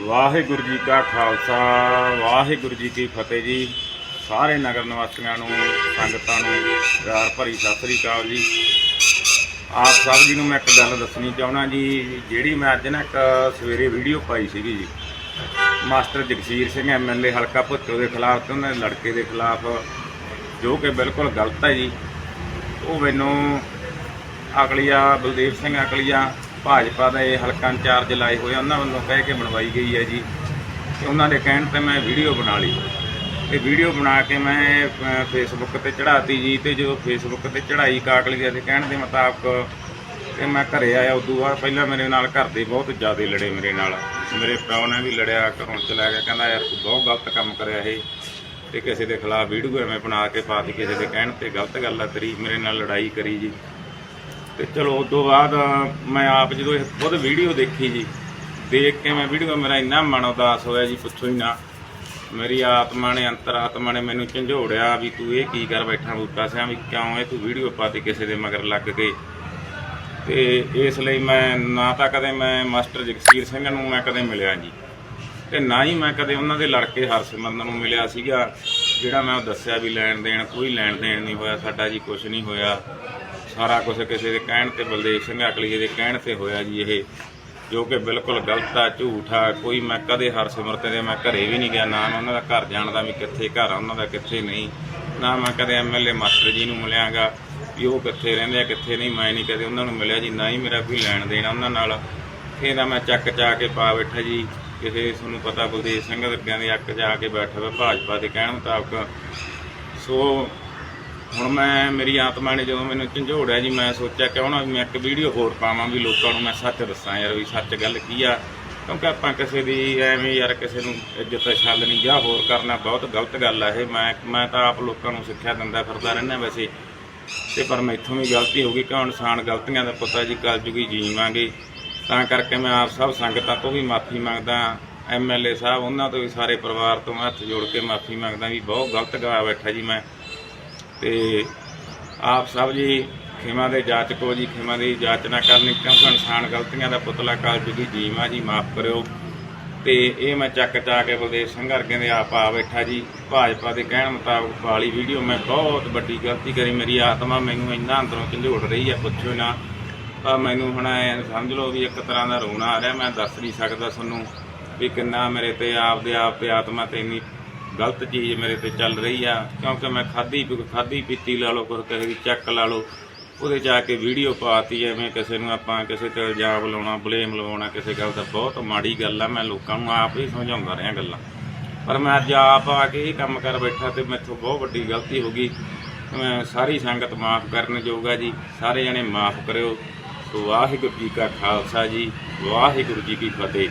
ਵਾਹਿਗੁਰੂ ਜੀ ਕਾ ਖਾਲਸਾ, ਵਾਹਿਗੁਰੂ ਜੀ ਕੀ ਫਤਿਹ ਜੀ। ਸਾਰੇ ਨਗਰ ਨਿਵਾਸੀਆਂ ਨੂੰ, ਸੰਗਤਾਂ ਨੂੰ, ਪਿਆਰ ਭਰੀ ਸਤਿ ਸ੍ਰੀ ਅਕਾਲ ਜੀ। ਆਪ ਸਭ ਜੀ ਨੂੰ ਮੈਂ ਇੱਕ ਗੱਲ ਦੱਸਣੀ ਚਾਹਣਾ ਜੀ, ਜਿਹੜੀ ਮੈਂ ਅੱਜ ਨਾ ਇੱਕ ਸਵੇਰੇ ਵੀਡੀਓ ਪਾਈ ਸੀਗੀ ਜੀ। ਮਾਸਟਰ ਜਗਸੀਰ ਸਿੰਘ ਐਮਐਲਏ ਹਲਕਾ ਭੁੱਚੋ ਦੇ ਖਿਲਾਫ ਤੇ ਉਹਨਾਂ ਦੇ ਲੜਕੇ ਦੇ ਖਿਲਾਫ ਜੋ ਕਿ ਬਿਲਕੁਲ ਗਲਤ ਹੈ ਜੀ। ਉਹ ਮੈਨੂੰ ਅਕਲੀਆ, ਬਲਦੇਵ ਸਿੰਘ ਅਕਲੀਆ ਭਾਜਪਾ ਦਾ ਇਹ ਹਲਕਾ ਇੰਚਾਰਜ ਲਾਏ ਹੋਏ ਉਹਨਾਂ ਵੱਲੋਂ ਕਹਿ ਕੇ ਬਣਵਾਈ ਗਈ ਹੈ ਜੀ ਤੇ ਉਹਨਾਂ ਦੇ ਕਹਿਣ ਤੇ ਮੈਂ ਵੀਡੀਓ ਬਣਾ ਲਈ। ਤੇ ਵੀਡੀਓ ਬਣਾ ਕੇ ਮੈਂ ਫੇਸਬੁੱਕ ਤੇ ਚੜਾਤੀ ਜੀ ਤੇ ਜਦੋਂ ਫੇਸਬੁੱਕ ਤੇ ਚੜਾਈ ਕਾਕਲੀਆ ਦੇ ਕਹਿਣ ਦੇ ਮੁਤਾਬਕ ਤੇ ਮੈਂ ਘਰੇ ਆਇਆ, ਉਦੋਂ ਬਾਅਦ ਪਹਿਲਾਂ ਮੇਰੇ ਨਾਲ ਘਰ ਦੇ ਬਹੁਤ ਜ਼ਿਆਦਾ ਲੜੇ ਮੇਰੇ ਨਾਲ। ਮੇਰੇ ਪਿਓ ਨੇ ਵੀ ਲੜਿਆ ਘਰੋਂ ਚਲਾ ਗਿਆ, ਕਹਿੰਦਾ ਯਾਰ ਤੂੰ ਬਹੁਤ ਗਲਤ ਕੰਮ ਕਰਿਆ ਇਹ। ਤੇ ਕਿਸੇ ਦੇ ਖਿਲਾਫ ਵੀਡੀਓ ਐਵੇਂ ਬਣਾ ਕੇ ਪਾਤੀ ਕਿਸੇ ਦੇ ਕਹਿਣ ਤੇ ਗਲਤ ਗੱਲ ਆ ਤੇਰੀ, ਮੇਰੇ ਨਾਲ ਲੜਾਈ ਕਰੀ ਜੀ। ਤੇ ਚਲੋ ਉਸ ਤੋਂ ਬਾਅਦ ਮੈਂ ਆਪ ਜਦੋਂ ਇਹ ਖੁਦ ਵੀਡੀਓ ਦੇਖੀ ਜੀ, ਦੇਖ ਕੇ ਮੈਂ ਵੀਡੀਓ ਮੇਰਾ ਇੰਨਾ ਮਨ ਉਦਾਸ ਹੋਇਆ ਜੀ, ਪੁੱਛੋ ਹੀ ਨਾ। ਮੇਰੀ ਆਤਮਾ ਨੇ, ਅੰਤਰਾਤਮਾ ਨੇ ਮੈਨੂੰ ਝੰਜੋੜਿਆ ਵੀ ਤੂੰ ਇਹ ਕੀ ਕਰ ਬੈਠਾ ਬੂਟਾ ਸਿਆ, ਵੀ ਕਿਉਂ ਇਹ ਤੂੰ ਵੀਡੀਓ ਪਾ ਪਾਤੀ ਕਿਸੇ ਦੇ ਮਗਰ ਲੱਗ ਕੇ ਤੇ ਇਸ ਲਈ ਮੈਂ ਨਾ ਤਾਂ ਕਦੇ ਮੈਂ ਮਾਸਟਰ ਜਗਸੀਰ ਸਿੰਘ ਨੂੰ ਮੈਂ ਕਦੇ ਮਿਲਿਆ ਜੀ, ਤੇ ਨਾ ਹੀ ਮੈਂ ਕਦੇ ਉਹਨਾਂ ਦੇ ਲੜਕੇ ਹਰਸਿਮਰਨ ਨੂੰ ਮਿਲਿਆ ਸੀਗਾ, ਜਿਹੜਾ ਮੈਂ ਉਹ ਦੱਸਿਆ ਵੀ ਲੈਣ ਦੇਣ, ਕੋਈ ਲੈਣ ਦੇਣ ਨਹੀਂ ਹੋਇਆ, ਸਾਡਾ ਜੀ ਕੁਝ ਨਹੀਂ ਹੋਇਆ। ਸਾਰਾ ਕੁਝ ਕਿਸੇ ਦੇ ਕਹਿਣ ਤੇ ਬਲਦੇਵ ਸਿੰਘ ਅਕਲੀਏ ਦੇ ਕਹਿਣ ਤੇ ਹੋਇਆ ਜੀ ਇਹ, ਜੋ ਕਿ ਬਿਲਕੁਲ ਗਲਤ ਆ, ਝੂਠ ਆ, ਕੋਈ ਮੈਂ ਕਦੇ ਹਰਸਿਮਰਤ ਦੇ, ਮੈਂ ਘਰੇ ਵੀ ਨਹੀਂ ਗਿਆ, ਨਾ ਮੈਂ ਉਹਨਾਂ ਦਾ ਘਰ ਜਾਣ ਦਾ ਵੀ ਕਿੱਥੇ ਘਰ ਆ, ਉਹਨਾਂ ਦਾ ਕਿੱਥੇ ਨਹੀਂ, ਨਾ ਮੈਂ ਕਦੇ ਐਮਐਲਏ ਮਾਸਟਰ ਜੀ ਨੂੰ ਮਿਲਿਆਗਾ ਵੀ ਉਹ ਕਿੱਥੇ ਰਹਿੰਦੇ ਆ, ਕਿੱਥੇ ਨਹੀਂ, ਮੈਂ ਨਹੀਂ ਕਦੇ ਉਹਨਾਂ ਨੂੰ ਮਿਲਿਆ ਜੀ, ਨਾ ਹੀ ਮੇਰਾ ਕੋਈ ਲੈਣ ਦੇਣ ਉਹਨਾਂ ਨਾਲ। ਇਹਦਾ ਮੈਂ ਚੱਕ ਚਾ ਕੇ ਪਾ ਬੈਠਾ ਜੀ, ਕਿਸੇ ਤੁਹਾਨੂੰ ਪਤਾ ਬਲਦੇਵ ਸਿੰਘ ਅੱਗਿਆਂ ਦੇ ਅੱਕ ਜਾ ਕੇ ਬੈਠਾ ਵਾ, ਭਾਜਪਾ ਦੇ ਕਹਿਣ ਮੁਤਾਬਕ। ਸੋ ਹੁਣ ਮੈਂ, ਮੇਰੀ ਆਤਮਾ ਨੇ ਜਦੋਂ ਮੈਨੂੰ ਝੰਜੋੜਿਆ ਜੀ, ਮੈਂ ਸੋਚਿਆ ਕਿਉਂ ਨਾ ਵੀ ਮੈਂ ਇੱਕ ਵੀਡੀਓ ਹੋਰ ਪਾਵਾਂ ਵੀ ਲੋਕਾਂ ਨੂੰ ਮੈਂ ਸੱਚ ਦੱਸਾਂ ਯਾਰ ਵੀ ਸੱਚ ਗੱਲ ਕੀ ਆ। ਕਿਉਂਕਿ ਆਪਾਂ ਕਿਸੇ ਦੀ ਐਵੇਂ ਯਾਰ ਕਿਸੇ ਨੂੰ ਇੱਜ਼ਤ ਛੱਲ ਜਾਂ ਹੋਰ ਕਰਨਾ ਬਹੁਤ ਗਲਤ ਗੱਲ ਆ ਇਹ। ਮੈਂ ਮੈਂ ਤਾਂ ਆਪ ਲੋਕਾਂ ਨੂੰ ਸਿੱਖਿਆ ਦਿੰਦਾ, ਫਿਰਦਾ ਰਹਿੰਦਾ ਵੈਸੇ। ਤੇ ਪਰ ਮੈਥੋਂ ਵੀ ਗਲਤੀ ਹੋ ਗਈ ਕਿ ਇਨਸਾਨ ਗਲਤੀਆਂ ਦਾ ਪਤਾ ਜੀ ਕਲਯੁਗੀ ਜੀਵਾਂਗੇ। ਤਾਂ ਕਰਕੇ ਮੈਂ ਆਪ ਸਭ ਸੰਗਤਾਂ ਤੋਂ ਵੀ ਮਾਫੀ ਮੰਗਦਾ। ਐਮਐਲਏ ਸਾਹਿਬ, ਉਹਨਾਂ ਤੋਂ ਵੀ ਸਾਰੇ ਪਰਿਵਾਰ ਤੋਂ ਮੈਂ ਹੱਥ ਜੋੜ ਕੇ ਮਾਫੀ ਮੰਗਦਾ ਵੀ ਬਹੁਤ ਗਲਤ ਗਾ ਬੈਠਾ ਜੀ ਮੈਂ। ਤੇ ਆਪ ਸਭ ਜੀ ਖਿਮਾ ਦੇ ਜਾਚਕੋ ਜੀ, ਖਿਮਾ ਦੀ ਜਾਚਨਾ ਕਰਨੀ ਕਿਉਂਕਿ ਇਨਸਾਨ ਗਲਤੀਆਂ ਦਾ ਪੁਤਲਾ ਕਲਯੁਗੀ ਜੀਵਾਂ ਜੀ, ਮਾਫ ਕਰਿਓ। ਤੇ ਇਹ ਮੈਂ ਚੱਕ ਚਾ ਕੇ ਬਲਦੇਵ ਸਿੰਘ ਵਰਗੇ ਦੇ ਆਪ ਆ ਬੈਠਾ ਜੀ। ਭਾਜਪਾ ਦੇ ਕਹਿਣ ਮੁਤਾਬਕ ਵਾਲੀ ਵੀਡੀਓ ਮੈਂ ਬਹੁਤ ਵੱਡੀ ਗਲਤੀ ਕਰੀ, ਮੇਰੀ ਆਤਮਾ ਮੈਨੂੰ ਇੰਨਾ ਅੰਦਰੋਂ ਝੰਜੋੜ ਰਹੀ ਹੈ ਪੁੱਛੋ ਨਾ। ਤਾਂ ਮੈਨੂੰ ਹੁਣ ਐਂ ਸਮਝ ਲਓ ਵੀ ਇੱਕ ਤਰ੍ਹਾਂ ਦਾ ਰੋਣਾ ਆ ਰਿਹਾ, ਮੈਂ ਦੱਸ ਨਹੀਂ ਸਕਦਾ ਤੁਹਾਨੂੰ ਵੀ ਕਿੰਨਾ ਮੇਰੇ ਤੇ ਆਪ ਦੇ ਆਪ ਤੇ ਆਤਮਾ ਤੇ ਇੰਨੀ ਗਲਤ ਚੀਜ਼ ਮੇਰੇ ਤੇ ਚੱਲ ਰਹੀ ਆ, ਕਿਉਂਕਿ ਮੈਂ ਖਾਦੀ ਖਾਦੀ ਪੀਤੀ ਲਾ ਲਓ ਕੁਝ ਕਿਸੇ ਦੀ ਚੱਕ ਲਾ ਲਓ, ਉਹਦੇ ਚ ਆ ਕੇ ਵੀਡੀਓ ਪਾਤੀ ਐਵੇਂ ਕਿਸੇ ਨੂੰ ਆਪਾਂ ਕਿਸੇ ਤੇ ਇਲਜ਼ਾਮ ਲਾਉਣਾ ਬਲੇਮ ਲਵਾਉਣਾ, ਕਿਸੇ ਗੱਲ ਦਾ ਬਹੁਤ ਮਾੜੀ ਗੱਲ ਆ, ਮੈਂ ਲੋਕਾਂ ਨੂੰ ਆਪ ਹੀ ਸਮਝਾਉਂਦਾ ਰਿਹਾ ਗੱਲਾਂ। ਪਰ ਮੈਂ ਅੱਜ ਆਪ ਆ ਕੇ ਇਹ ਕੰਮ ਕਰ ਬੈਠਾ ਤੇ ਮੈਥੋਂ ਬਹੁਤ ਵੱਡੀ ਗਲਤੀ ਹੋ ਗਈ। ਮੈਂ ਸਾਰੀ ਸੰਗਤ ਮਾਫ ਕਰਨ ਜੋਗਾ ਜੀ, ਸਾਰੇ ਜਣੇ ਮਾਫ ਕਰਿਓ। ਵਾਹਿਗੁਰੂ ਜੀ ਕਾ ਖਾਲਸਾ ਜੀ, ਵਾਹਿਗੁਰੂ ਜੀ ਕੀ ਫਤਿਹ।